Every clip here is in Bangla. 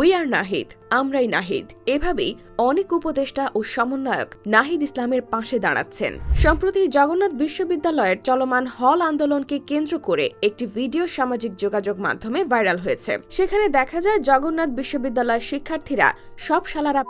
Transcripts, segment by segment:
উই আর নাহিদ আমরাই নাহিদ। এভাবেই অনেক উপদেষ্টা ও সমন্বয়ক নাহিদ ইসলামের পাশে দাঁড়াচ্ছেন। সম্প্রতি জগন্নাথ বিশ্ববিদ্যালয়ের চলমান হল আন্দোলনকে কেন্দ্র করে একটি ভিডিও সামাজিক যোগাযোগ মাধ্যমে ভাইরাল হয়েছে। সেখানে দেখা যায় জগন্নাথ বিশ্ববিদ্যালয়ের শিক্ষার্থীরা সব শালারা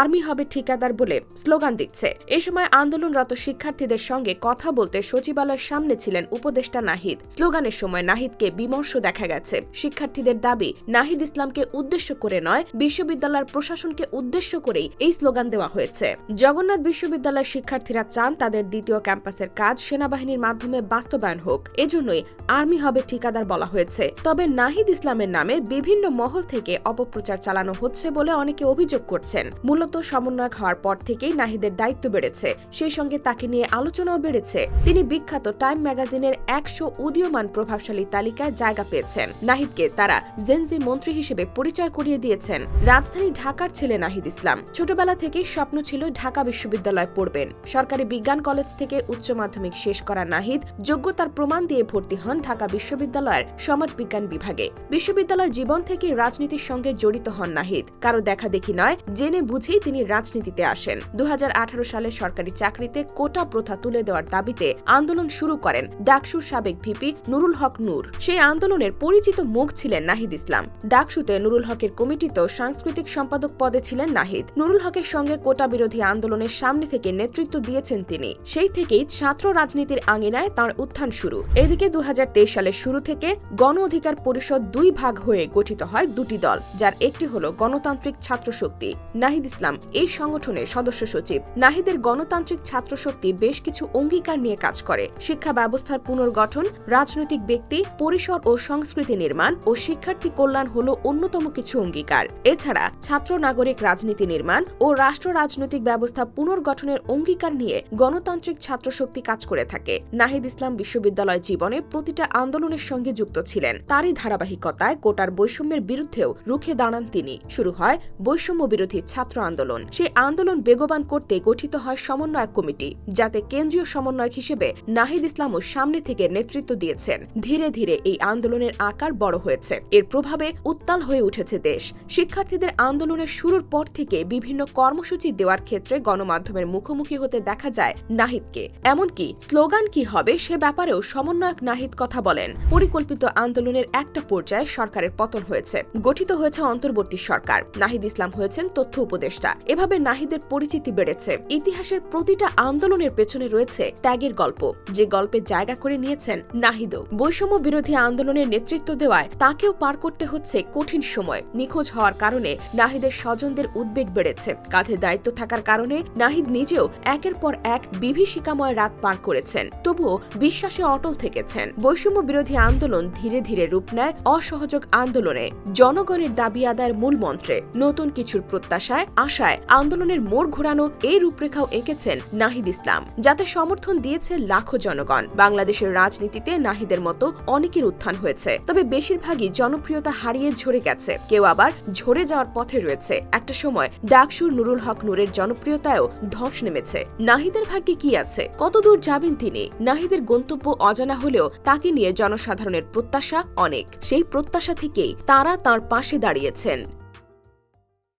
আর্মি হবে ঠিকাদার বলে স্লোগান দিচ্ছে। এ সময় আন্দোলনরত শিক্ষার্থীদের সঙ্গে কথা বলতে সচিবালয়ের সামনে ছিলেন উপদেষ্টা নাহিদ। স্লোগানের সময় নাহিদকে বিমর্ষ দেখা গেছে। শিক্ষার্থীদের দাবি, নাহিদ ইসলামকে উদ্দেশ্য করে নয়, বিশ্ববিদ্যালয়ের প্রশাসনকে উদ্দেশ্য করেই এই স্লোগান দেওয়া হয়েছে। জগন্নাথ বিশ্ববিদ্যালয়ের শিক্ষার্থীরা চান তাদের দ্বিতীয় ক্যাম্পাসের কাজ সেনাবাহিনীর মাধ্যমে বাস্তবায়ন হোক। এজন্যই আর্মি হবে ঠিকাদার বলা হয়েছে। তবে নাহিদ ইসলামের নামে বিভিন্ন মহল থেকে অপপ্রচার চালানো হচ্ছে বলে অনেকে অভিযোগ করছেন। মূলত সমন্বয়ক হওয়ার পর থেকেই নাহিদের দায়িত্ব বেড়েছে। সেই সঙ্গে তাকে নিয়ে আলোচনাও বেড়েছে। তিনি বিখ্যাত টাইম ম্যাগাজিনের একশো উদীয়মান প্রভাবশালী তালিকায় জায়গা পেয়েছেন। নাহিদকে তারা জেনজি মন্ত্রী হিসেবে পরিচয় করিয়ে দিয়েছেন। রাজধানী ঢাকার ছেলে নাহিদ ইসলাম। ছোটবেলা থেকেই স্বপ্ন ছিল ঢাকা বিশ্ববিদ্যালয়ে পড়বেন। সরকারি বিজ্ঞান কলেজ থেকে উচ্চ মাধ্যমিক শেষ করা নাহিদ যোগ্যতার প্রমাণ দিয়ে ভর্তি হন ঢাকা বিশ্ববিদ্যালয়ের সমাজবিজ্ঞান বিভাগে। বিশ্ববিদ্যালয় জীবন থেকে রাজনীতির সঙ্গে জড়িত হন নাহিদ। কারও দেখা দেখি নয়, জেনে বুঝেই তিনি রাজনীতিতে আসেন। দু হাজার আঠারো সালে সরকারি চাকরিতে কোটা প্রথা তুলে দেওয়ার দাবিতে আন্দোলন শুরু করেন ডাকসুর সাবেক ভিপি নুরুল হক নূর। সেই আন্দোলনের পরিচিত মুখ ছিলেন নাহিদ ইসলাম। ডাকসুতে নুরুল হকের কমিটিতেও সাংস্কৃতিক সম্পাদক পদে ছিলেন নাহিদ। নুরুল হকের সঙ্গে কোটা বিরোধী আন্দোলনের সামনে থেকে নেতৃত্ব দিয়েছেন তিনি। সেই থেকেই ছাত্র রাজনীতির আঙিনায় তার উত্থান শুরু। এদিকে দু হাজার তেইশ সালের শুরু থেকে গণ অধিকার পরিষদ দুই ভাগ হয়ে গঠিত হয় দুটি দল, যার একটি হল গণতান্ত্রিক ছাত্র শক্তি নাহিদ ইসলাম, এই সংগঠনের সদস্য সচিব। নাহিদের গণতান্ত্রিক ছাত্র শক্তি বেশ কিছু অঙ্গীকার নিয়ে কাজ করে। শিক্ষা ব্যবস্থার পুনর্গঠন, রাজনৈতিক ব্যক্তি, পরিসর ও সংস্কৃতি নির্মাণ ও শিক্ষার্থী কল্যাণ হল অন্যতম কিছু অঙ্গীকার। এছাড়া ছাত্র নাগরিক রাজনীতি নির্মাণ ও রাষ্ট্র রাজনৈতিক ব্যবস্থা পুনর্গঠনের অঙ্গীকার নিয়ে গণতান্ত্রিক ছাত্র শক্তি কাজ করে থাকে। নাহিদ ইসলাম বিশ্ববিদ্যালয় জীবনে প্রতিটা আন্দোলনের সঙ্গে যুক্ত ছিলেন। তারই ধারাবাহিকতায় কোটার বৈষম্যের বিরুদ্ধেও রুখে দাঁড়ান তিনি। শুরু হয় বৈষম্য বিরোধী ছাত্র আন্দোলন। সেই আন্দোলন বেগবান করতে গঠিত হয় সমন্বয়ক কমিটি, যাতে কেন্দ্রীয় সমন্বয়ক হিসেবে নাহিদ ইসলামও সামনে থেকে নেতৃত্ব দিয়েছেন। ধীরে ধীরে এই আন্দোলনের আকার বড় হয়েছে। এর প্রভাবে উত্তাল হয়ে উঠেছে দেশ। শিক্ষার্থীদের আন্দোলনের শুরুর পর থেকে বিভিন্ন কর্মসূচি দেওয়ার ক্ষেত্রে গণমাধ্যমের মুখোমুখি হতে দেখা যায় নাহিদকে। এমনকি স্লোগান কি হবে সে ব্যাপারেও সমন্বয়ক নাহিদ কথা বলেন। পরিকল্পিত আন্দোলনের একটা পর্যায়ে সরকারের পতন হয়েছে। গঠিত হয়েছে অন্তর্বর্তী সরকার। নাহিদ ইসলাম হয়েছেন তথ্য উপদেষ্টা। এভাবে নাহিদের পরিচিতি বেড়েছে। ইতিহাসের প্রতিটা আন্দোলনের পেছনে রয়েছে ত্যাগের গল্প। যে গল্পে জায়গা করে নিয়েছেন নাহিদও। বৈষম্য বিরোধী আন্দোলনের নেতৃত্ব দেওয়ায় তাকেও পার করতে হচ্ছে কঠিন সময়। নিখোঁজ হওয়ার কারণে নাহিদের স্বজনদের উদ্বেগ বেড়েছে। কাঁধে দায়িত্ব থাকার কারণে নাহিদ নিজেও একের পর এক বিভীষিকাময় রাত পার করেছেন। তবুও বিশ্বাসে অটল থেকেছেন। বৈষম্য বিরোধী আন্দোলন ধীরে ধীরে রূপ নেয় অসহযোগ আন্দোলনে। জনগণের দাবি আদায়ের মূল মন্ত্রে নতুন কিছুর প্রত্যাশায় আশায় আন্দোলনের মোড় ঘোরানো এই রূপরেখাও এঁকেছেন নাহিদ ইসলাম, যাতে সমর্থন দিয়েছে লাখো জনগণ। বাংলাদেশের রাজনীতিতে নাহিদের মতো অনেকের উত্থান হয়েছে, তবে বেশিরভাগই জনপ্রিয়তা হারিয়ে ঝরে গেছে। কেউ আবার ঝরে যাওয়ার পথে রয়েছে। একটা সময় ডাকসুর নুরুল হক নূরের জনপ্রিয়তায়ও ধস নেমেছে। নাহিদের ভাগ্যে কি আছে? কতদূর যাবেন তিনি? নাহিদের গন্তব্য অজানা হলেও তাকে নিয়ে জনসাধারণের প্রত্যাশা অনেক। সেই প্রত্যাশা থেকেই তারা তার পাশে দাঁড়িয়েছেন।